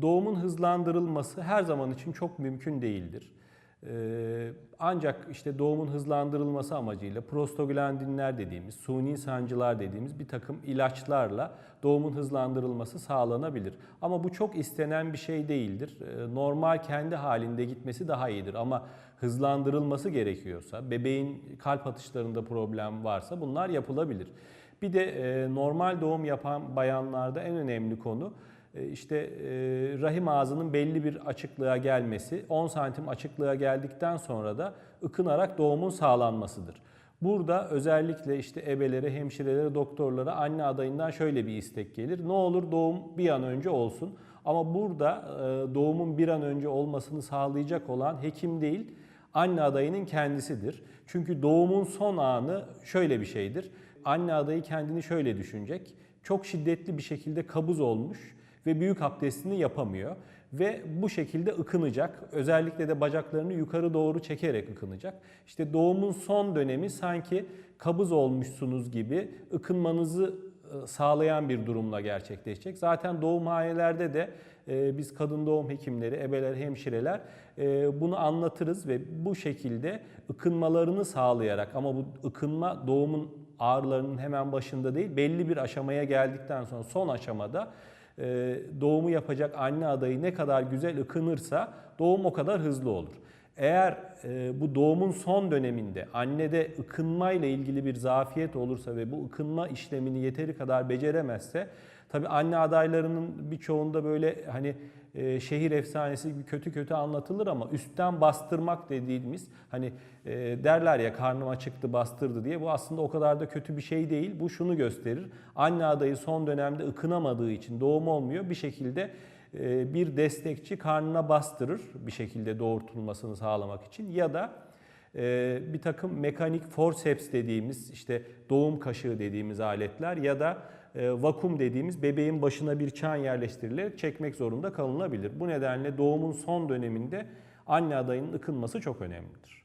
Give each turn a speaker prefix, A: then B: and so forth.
A: doğumun hızlandırılması her zaman için çok mümkün değildir. Ee, ancak işte doğumun hızlandırılması amacıyla prostaglandinler dediğimiz, suni sancılar dediğimiz bir takım ilaçlarla doğumun hızlandırılması sağlanabilir. Ama bu çok istenen bir şey değildir. Ee, normal kendi halinde gitmesi daha iyidir ama hızlandırılması gerekiyorsa, bebeğin kalp atışlarında problem varsa bunlar yapılabilir. Bir de e, normal doğum yapan bayanlarda en önemli konu işte e, rahim ağzının belli bir açıklığa gelmesi, 10 santim açıklığa geldikten sonra da ıkınarak doğumun sağlanmasıdır. Burada özellikle işte ebelere, hemşirelere, doktorlara anne adayından şöyle bir istek gelir. Ne olur doğum bir an önce olsun. Ama burada e, doğumun bir an önce olmasını sağlayacak olan hekim değil, anne adayının kendisidir. Çünkü doğumun son anı şöyle bir şeydir. Anne adayı kendini şöyle düşünecek. Çok şiddetli bir şekilde kabuz olmuş ve büyük abdestini yapamıyor ve bu şekilde ıkınacak. Özellikle de bacaklarını yukarı doğru çekerek ıkınacak. İşte doğumun son dönemi sanki kabız olmuşsunuz gibi ıkınmanızı e, sağlayan bir durumla gerçekleşecek. Zaten doğumhanelerde de e, biz kadın doğum hekimleri, ebeler, hemşireler e, bunu anlatırız ve bu şekilde ıkınmalarını sağlayarak ama bu ıkınma doğumun ağrılarının hemen başında değil belli bir aşamaya geldikten sonra son aşamada doğumu yapacak anne adayı ne kadar güzel ıkınırsa doğum o kadar hızlı olur. Eğer e, bu doğumun son döneminde annede ıkınma ile ilgili bir zafiyet olursa ve bu ıkınma işlemini yeteri kadar beceremezse tabi anne adaylarının birçoğunda böyle hani e, şehir efsanesi gibi kötü kötü anlatılır ama üstten bastırmak dediğimiz hani e, derler ya karnım acıktı bastırdı diye bu aslında o kadar da kötü bir şey değil. Bu şunu gösterir. Anne adayı son dönemde ıkınamadığı için doğum olmuyor. Bir şekilde bir destekçi karnına bastırır bir şekilde doğurtulmasını sağlamak için ya da e, bir takım mekanik forceps dediğimiz işte doğum kaşığı dediğimiz aletler ya da e, vakum dediğimiz bebeğin başına bir çan yerleştirilerek çekmek zorunda kalınabilir. Bu nedenle doğumun son döneminde anne adayının ıkınması çok önemlidir.